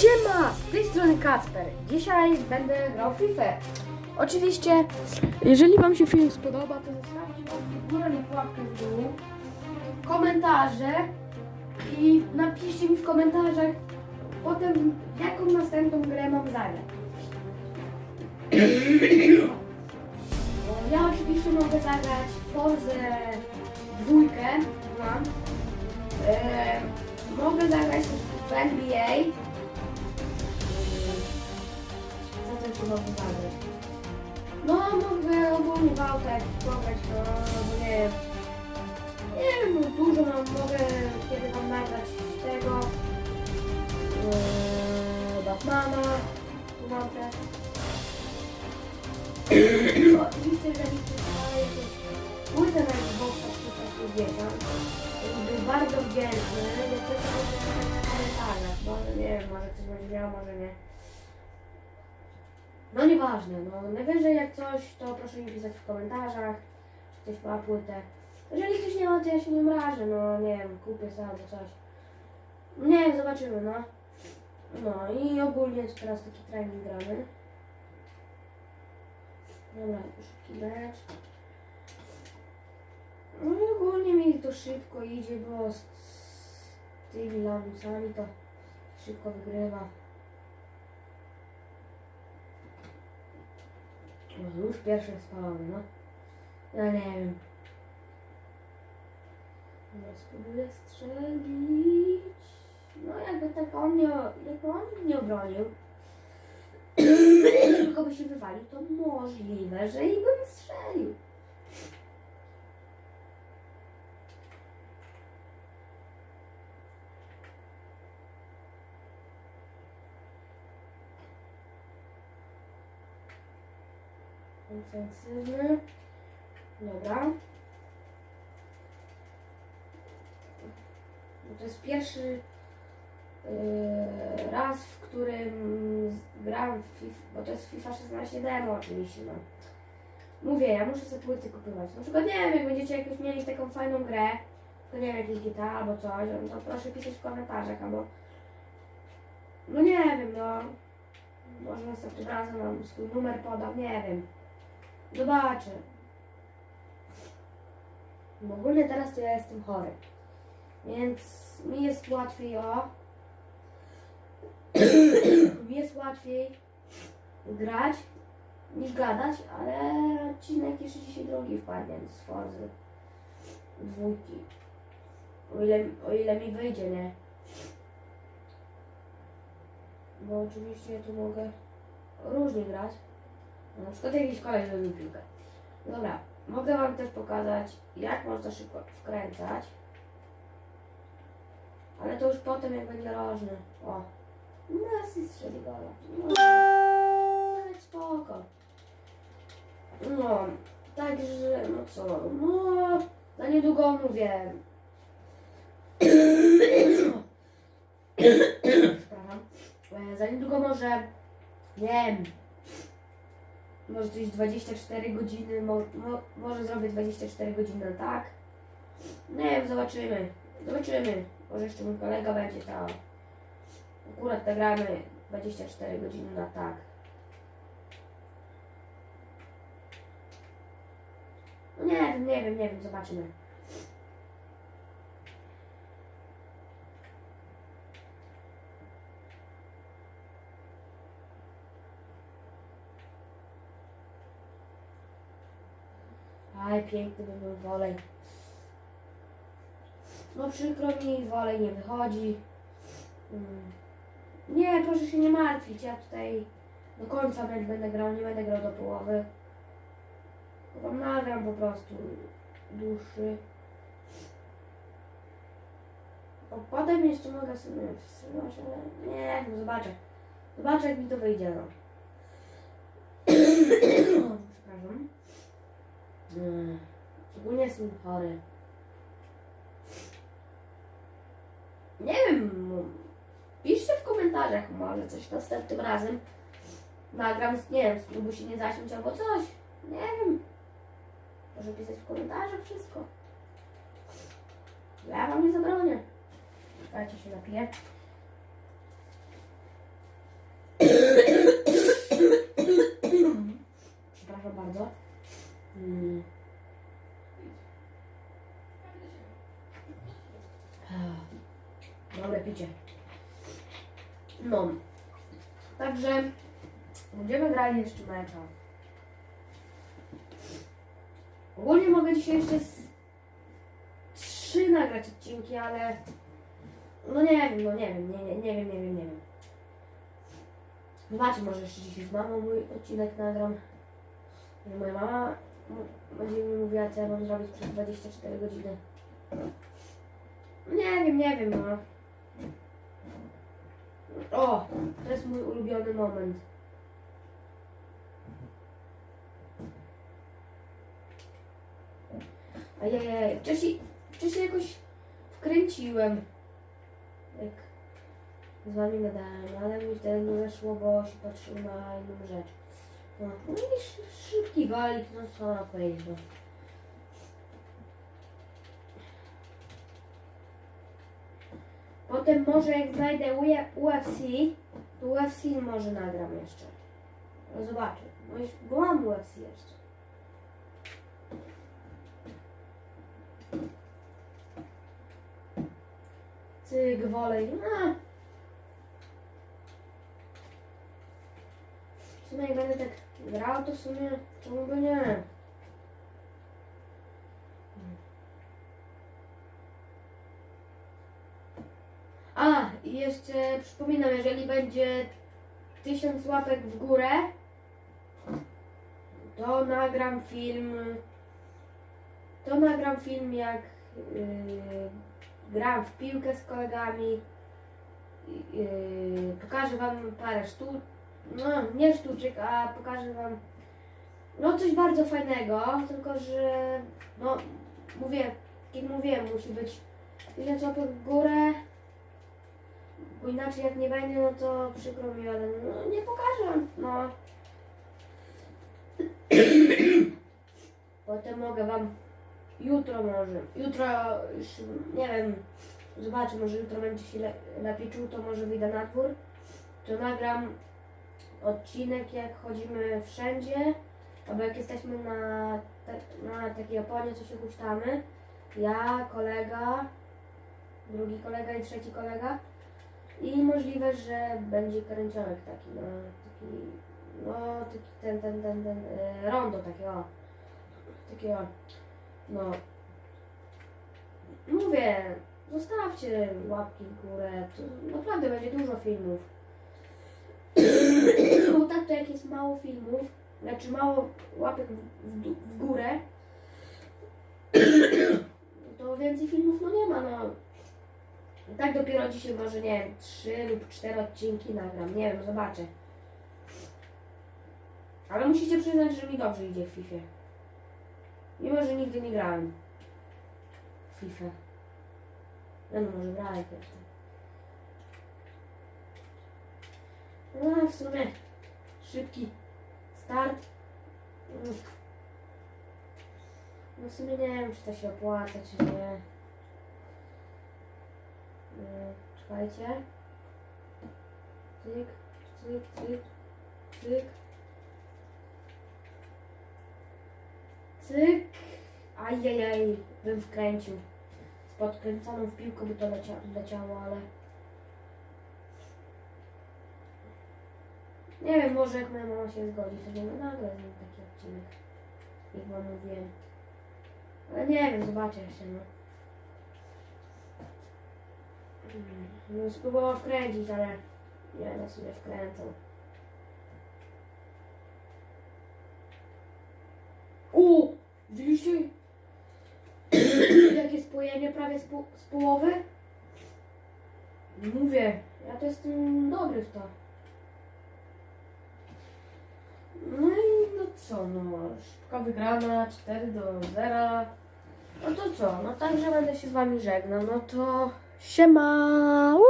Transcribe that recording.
Siema! Z tej strony Kacper. Dzisiaj będę grał FIFA. Oczywiście, jeżeli Wam się film spodoba, to zostawcie łapkę w górę lub łapkę w dół, komentarze i napiszcie mi w komentarzach potem, jaką następną grę mam zagrać. Ja oczywiście mogę zagrać Forze dwójkę, mam. E, mogę zagrać też w NBA. Zagrać? No, mogę ogólnie w autach pograć, no, bo nie wiem. Nie wiem, no, dużo mam, mogę kiedy tam nagrać tego. Yy, Batmana, mam też. Oczywiście, jeżeli ktoś ma jakieś płytę na Xboxa 360, to byłby bardzo wdzięczny, jak coś w komentarzach, bo nie wiem, może ktoś będzie miał, może nie. No nieważne, no najwyżej jak coś, to proszę mi pisać w komentarzach, czy ktoś ma płytę. Jeżeli ktoś nie ma, to ja się nie obrażę, no nie wiem, kupię sobie albo coś. Nie wiem, zobaczymy, no. No i ogólnie teraz taki trening gramy. Dobra, szybki mecz. No i ogólnie mi to szybko idzie, bo z, z tymi lamusami to szybko wygrywa. Już pierwsze spalone, no. Ja nie wiem. Dobra, spróbuję strzelić. No jakby tak on nie, jakby on nie obronił, tylko by się wywalił, to możliwe, że i bym strzelił. Ofensywny. Dobra. To jest pierwszy yy, raz, w którym gram w FIFA, bo to jest FIFA 16 demo oczywiście, no. Mówię, ja muszę sobie płyty kupować. Na przykład nie wiem, jak będziecie jakąś mieli taką fajną grę, to nie wiem, jakieś GTA albo coś, no to proszę pisać w komentarzach, albo no nie wiem, no może następnym razem mam swój numer podam, nie wiem. Zobaczę. Bo ogólnie teraz to ja jestem chory. Więc mi jest łatwiej o. mi jest łatwiej grać niż gadać, ale odcinek jeszcze dzisiaj drugi wpadnie z Forzy dwójki. O ile, o ile mi wyjdzie, nie? Bo oczywiście tu mogę różnie grać. Na przykład jakiś koleś robił piłkę. Dobra, mogę Wam też pokazać, jak można szybko wkręcać. Ale to już potem, jak będzie rożny. O, Messi strzeli gola. No, nawet spoko. No, także, no co, no, za niedługo mówię. Przepraszam. E, Za niedługo może, nie wiem, może coś 24 godziny, mo, mo, może zrobię 24 godziny, tak? Nie wiem, zobaczymy. Zobaczymy. Może jeszcze mój kolega będzie tam. Akurat nagramy 24 godziny na tak. No nie wiem, nie wiem, nie wiem, zobaczymy. Aj, piękny by był wolej. No przykro mi, wolej nie wychodzi. Mm. Nie, proszę się nie martwić, ja tutaj do końca będę grał, nie będę grał do połowy. Wam nagram po prostu dłuższy. O, potem jeszcze mogę sobie wstrzymać, ale nie wiem, zobaczę. Zobaczę jak mi to wyjdzie, no. jestem chory. Nie wiem, piszcie w komentarzach, może coś następnym razem nagram, nie wiem, spróbuj się nie zaśmieć albo coś, nie wiem. Może pisać w komentarzach wszystko. Ja wam nie zabronię. Czekajcie, się napiję. Dobre picie. No. Także będziemy grali jeszcze mecza. Ogólnie mogę dzisiaj jeszcze z trzy nagrać odcinki, ale no nie wiem, no nie wiem, nie, nie, nie wiem, nie wiem, nie wiem. Zobaczcie, może jeszcze dzisiaj z mamą mój odcinek nagram. Moja mama będzie mi mówiła, co ja mam zrobić przez 24 godziny. Nie wiem, nie wiem, no. O, to jest mój ulubiony moment. Ajajaj, wcześniej, wcześniej jakoś wkręciłem, jak z wami gadałem, ale mi wtedy nie weszło, bo się patrzyłem na inną rzecz. No, no i sz- szybki golik, no co ma powiedzieć, Potem może jak znajdę UFC, to UFC może nagram jeszcze. No zobaczę. Bo, mam UFC jeszcze. Cyk, wolej. A. W sumie jak będę tak grał, to w sumie czemu by nie? A, i jeszcze przypominam, jeżeli będzie tysiąc łapek w górę, to nagram film. To nagram film, jak yy, gram w piłkę z kolegami. Yy, pokażę Wam parę sztuk. No, nie sztuczek, a pokażę Wam. No, coś bardzo fajnego, tylko że. No, mówię, jak mówiłem, musi być tysiąc łapek w górę. Bo inaczej jak nie będzie, no to przykro mi, ale no, nie pokażę. No. Potem mogę wam jutro może. Jutro już nie wiem. Zobaczę, może jutro będzie się le, lepiej czuł, to może wyjdę na dwór. To nagram odcinek jak chodzimy wszędzie. Albo jak jesteśmy na, na takiej oponie, co się huśtamy. Ja, kolega, drugi kolega i trzeci kolega. I możliwe, że będzie kręcionek taki, no, taki, no, taki ten, ten, ten, ten, e, rondo takie, o, takie, o, no. Mówię, zostawcie łapki w górę, to naprawdę będzie dużo filmów. Bo tak to jak jest mało filmów, znaczy mało łapek w, w, w górę, to więcej filmów no nie ma, no. Tak dopiero dzisiaj może, nie wiem, trzy lub cztery odcinki nagram. Nie wiem, zobaczę. Ale musicie przyznać, że mi dobrze idzie w FIFA. Mimo, że nigdy nie grałem w FIFA. No, no może grałem jeszcze. No, w sumie szybki start. Mm. No w sumie nie wiem, czy to się opłaca, czy nie. Yy, Czekajcie. Cyk, cyk, cyk, cyk. Cyk. Ajajaj, bym wkręcił. Z podkręconą w piłkę by to lecia, leciało, ale... Nie wiem, może jak moja mama się zgodzi, to nie nagle taki odcinek. Jak wam mówiłem. Ale nie wiem, zobaczę jeszcze, no. No, spróbował wkręcić, ale nie, no sobie wkręcał. U! Widzieliście? Jakie spojenie prawie z, z połowy? Mówię, ja to jestem dobry w to. No i no co, no, szybka wygrana, 4 do 0. No to co, no także będę się z wami żegnał, no to siema!